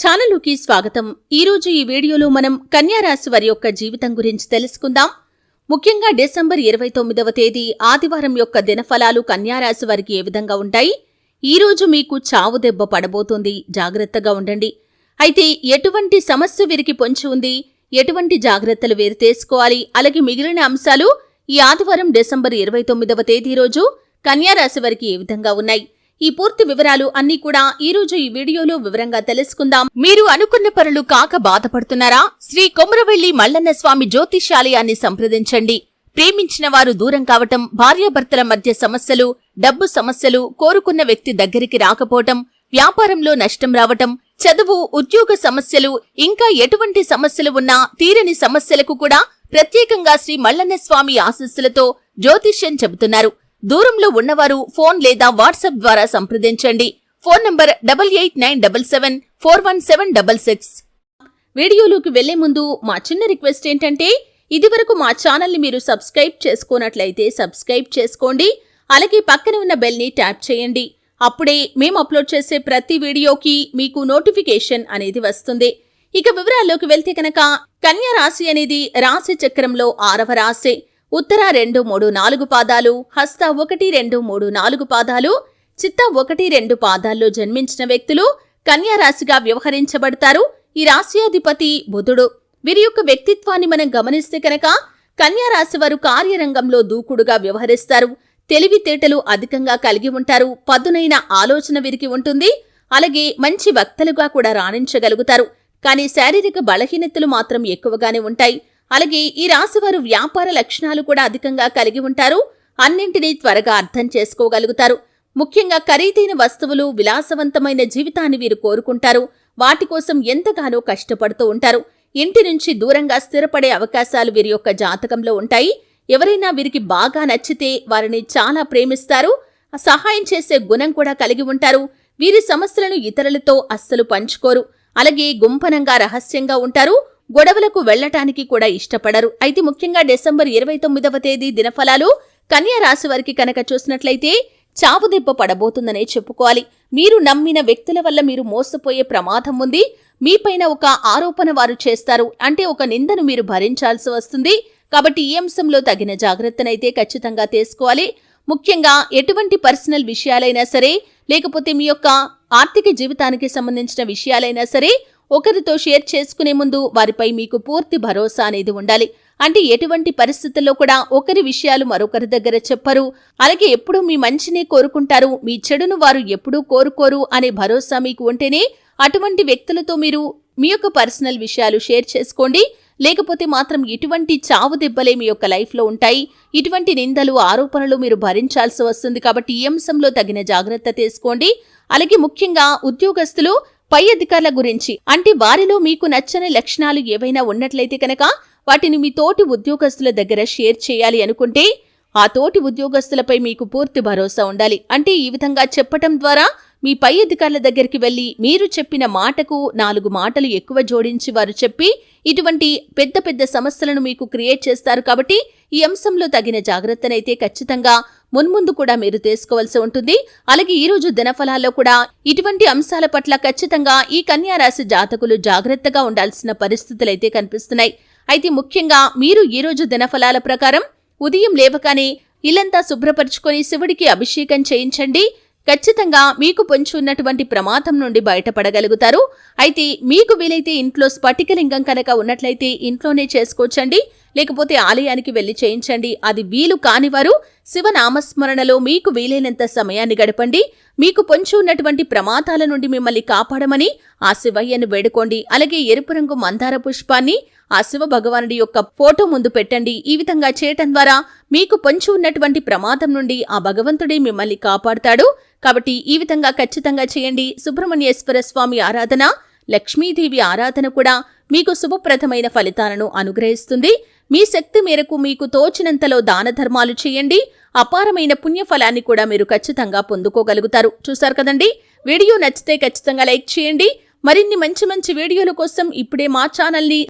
ఛానల్లోకి స్వాగతం. ఈరోజు ఈ వీడియోలో మనం కన్యారాశి వారి యొక్క జీవితం గురించి తెలుసుకుందాం. ముఖ్యంగా డిసెంబర్ ఇరవై తొమ్మిదవ తేదీ ఆదివారం యొక్క దినఫలాలు కన్యారాశి వారికి ఏ విధంగా ఉంటాయి? ఈ రోజు మీకు చావు దెబ్బ పడబోతుంది. జాగ్రత్తగా ఉండండి. అయితే ఎటువంటి సమస్య వీరికి పొంచి ఉంది? ఎటువంటి జాగ్రత్తలు వీరు తీసుకోవాలి? అలాగే మిగిలిన అంశాలు ఈ ఆదివారం డిసెంబర్ ఇరవై తొమ్మిదవ తేదీ రోజు కన్యారాశి వారికి ఏ విధంగా ఉన్నాయి? ఈ పూర్తి వివరాలు అన్ని కూడా ఈ రోజు ఈ వీడియోలో వివరంగా తెలుసుకుందాం. మీరు అనుకున్న పనులు కాక బాధపడుతున్నారా? శ్రీ కొమరవెల్లి మల్లన్న స్వామి జ్యోతిషాలయాన్ని సంప్రదించండి. ప్రేమించిన వారు దూరం కావటం భార్యాభర్తల మధ్య సమస్యలు డబ్బు సమస్యలు కోరుకున్న వ్యక్తి దగ్గరికి రాకపోవటం వ్యాపారంలో నష్టం రావటం చదువు ఉద్యోగ సమస్యలు ఇంకా ఎటువంటి సమస్యలు ఉన్నా తీరని సమస్యలకు కూడా ప్రత్యేకంగా శ్రీ మల్లన్న స్వామి ఆశస్సులతో జ్యోతిష్యం చెబుతున్నారు. దూరంలో ఉన్నవారు ఫోన్ లేదా వాట్సాప్ ద్వారా సంప్రదించండి. Phone number double eight nine double seven four one seven double six. వీడియోలోకి వెళ్ళే ముందు మా చిన్న రిక్వెస్ట్ ఏంటంటే ఇదివరకు మా ఛానల్ని మీరు సబ్స్క్రైబ్ చేసుకోనట్లయితే సబ్స్క్రైబ్ చేసుకోండి. అలాగే పక్కన ఉన్న బెల్ని ట్యాప్ చేయండి. అప్పుడే మేము అప్లోడ్ చేసే ప్రతి వీడియోకి మీకు నోటిఫికేషన్ అనేది వస్తుంది. ఇక వివరాల్లోకి వెళ్తే కనుక కన్యా రాశి అనేది రాశి చక్రంలో ఆరవ రాశి. ఉత్తర రెండు మూడు నాలుగు పాదాలు హస్త ఒకటి రెండు మూడు నాలుగు పాదాలు చిత్త ఒకటి రెండు పాదాల్లో జన్మించిన వ్యక్తులు కన్యారాశిగా వ్యవహరించబడతారు. ఈ రాశ్యాధిపతి బుధుడు. వీరి యొక్క వ్యక్తిత్వాన్ని మనం గమనిస్తే కనుక కన్యారాశి వారు కార్యరంగంలో దూకుడుగా వ్యవహరిస్తారు. తెలివితేటలు అధికంగా కలిగి ఉంటారు. పదునైన ఆలోచన వీరికి ఉంటుంది. అలాగే మంచి వక్తలుగా కూడా రాణించగలుగుతారు. కానీ శారీరక బలహీనతలు మాత్రం ఎక్కువగానే ఉంటాయి. అలాగే ఈ రాశివారు వ్యాపార లక్షణాలు కూడా అధికంగా కలిగి ఉంటారు. అన్నింటినీ త్వరగా అర్థం చేసుకోగలుగుతారు. ముఖ్యంగా ఖరీదైన వస్తువులు విలాసవంతమైన జీవితాన్ని వీరు కోరుకుంటారు. వాటి కోసం ఎంతగానో కష్టపడుతూ ఉంటారు. ఇంటి నుంచి దూరంగా స్థిరపడే అవకాశాలు వీరి యొక్క జాతకంలో ఉంటాయి. ఎవరైనా వీరికి బాగా నచ్చితే వారిని చాలా ప్రేమిస్తారు. సహాయం చేసే గుణం కూడా కలిగి ఉంటారు. వీరి సమస్యలను ఇతరులతో అస్సలు పంచుకోరు. అలాగే గుంపనంగా రహస్యంగా ఉంటారు. గొడవలకు వెళ్ళటానికి కూడా ఇష్టపడరు. అయితే ముఖ్యంగా డిసెంబర్ ఇరవై తొమ్మిదవ తేదీ దినఫలాలు కన్యా రాశి వారికి కనుక చూసినట్లయితే చావు దెబ్బ పడబోతుందనే చెప్పుకోవాలి. మీరు నమ్మిన వ్యక్తుల వల్ల మీరు మోసపోయే ప్రమాదం ఉంది. మీపైన ఒక ఆరోపణ వారు చేస్తారు. అంటే ఒక నిందను మీరు భరించాల్సి వస్తుంది. కాబట్టి ఈ అంశంలో తగిన జాగ్రత్తనైతే ఖచ్చితంగా తీసుకోవాలి. ముఖ్యంగా ఎటువంటి పర్సనల్ విషయాలైనా సరే లేకపోతే మీ యొక్క ఆర్థిక జీవితానికి సంబంధించిన విషయాలైనా సరే ఒకరితో షేర్ చేసుకునే ముందు వారిపై మీకు పూర్తి భరోసా అనేది ఉండాలి. అంటే ఎటువంటి పరిస్థితుల్లో కూడా ఒకరి విషయాలు మరొకరి దగ్గర చెప్పరు. అలాగే ఎప్పుడూ మీ మంచినే కోరుకుంటారు. మీ చెడును వారు ఎప్పుడూ కోరుకోరు అనే భరోసా మీకు ఉంటేనే అటువంటి వ్యక్తులతో మీరు మీ యొక్క పర్సనల్ విషయాలు షేర్ చేసుకోండి. లేకపోతే మాత్రం ఇటువంటి చావు దెబ్బలే మీ యొక్క లైఫ్లో ఉంటాయి. ఇటువంటి నిందలు ఆరోపణలు మీరు భరించాల్సి వస్తుంది కాబట్టి ఈ అంశంలో తగిన జాగ్రత్త తీసుకోండి. అలాగే ముఖ్యంగా ఉద్యోగస్తులు పై అధికారుల గురించి. అంటే వారిలో మీకు నచ్చని లక్షణాలు ఏవైనా ఉన్నట్లయితే కనుక వాటిని మీ తోటి ఉద్యోగస్తుల దగ్గర షేర్ చేయాలి అనుకుంటే ఆ తోటి ఉద్యోగస్తులపై మీకు పూర్తి భరోసా ఉండాలి. అంటే ఈ విధంగా చెప్పటం ద్వారా మీ పై అధికారుల దగ్గరికి వెళ్ళి మీరు చెప్పిన మాటకు నాలుగు మాటలు ఎక్కువ జోడించి వారు చెప్పి ఇటువంటి పెద్ద పెద్ద సమస్యలను మీకు క్రియేట్ చేస్తారు కాబట్టి ఈ అంశంలో తగిన జాగ్రత్తనైతే ఖచ్చితంగా మున్ముందు కూడా మీరు తెలుసుకోవాల్సి ఉంటుంది. అలాగే ఈ రోజు దినఫలాల్లో కూడా ఇటువంటి అంశాల పట్ల ఖచ్చితంగా ఈ కన్యారాశి జాతకులు జాగ్రత్తగా ఉండాల్సిన పరిస్థితులైతే కనిపిస్తున్నాయి. అయితే ముఖ్యంగా మీరు ఈ రోజు దినఫలాల ప్రకారం ఉదయం లేవగానే ఇల్లంతా శుభ్రపరుచుకొని శివుడికి అభిషేకం చేయించండి. ఖచ్చితంగా మీకు పొంచి ఉన్నటువంటి ప్రమాదం నుండి బయటపడగలుగుతారు. అయితే మీకు వీలైతే ఇంట్లో స్ఫటికలింగం కనుక ఉన్నట్లయితే ఇంట్లోనే చేసుకోవచ్చండి. లేకపోతే ఆలయానికి వెళ్ళి చేయించండి. అది వీలు కానివారు శివనామస్మరణలో మీకు వీలైనంత సమయాన్ని గడపండి. మీకు పొంచి ఉన్నటువంటి ప్రమాదాల నుండి మిమ్మల్ని కాపాడమని ఆ శివయ్యను వేడుకోండి. అలాగే ఎరుపు రంగు మందార పుష్పాన్ని ఆ శివ భగవానుడి యొక్క ఫోటో ముందు పెట్టండి. ఈ విధంగా చేయటం ద్వారా మీకు పొంచి ఉన్నటువంటి ప్రమాదం నుండి ఆ భగవంతుడే మిమ్మల్ని కాపాడుతాడు. కాబట్టి ఈ విధంగా ఖచ్చితంగా చేయండి. సుబ్రహ్మణ్యేశ్వర స్వామి ఆరాధన లక్ష్మీదేవి ఆరాధన కూడా మీకు శుభప్రదమైన ఫలితాలను అనుగ్రహిస్తుంది. మీ శక్తి మేరకు మీకు తోచినంతలో దాన ధర్మాలు చేయండి. అపారమైన పుణ్యఫలాన్ని కూడా మీరు ఖచ్చితంగా పొందుకోగలుగుతారు. చూశారు కదండి? వీడియో నచ్చితే ఖచ్చితంగా లైక్ చేయండి. మరిన్ని మంచి మంచి వీడియోల కోసం ఇప్పుడే మా ఛానల్ని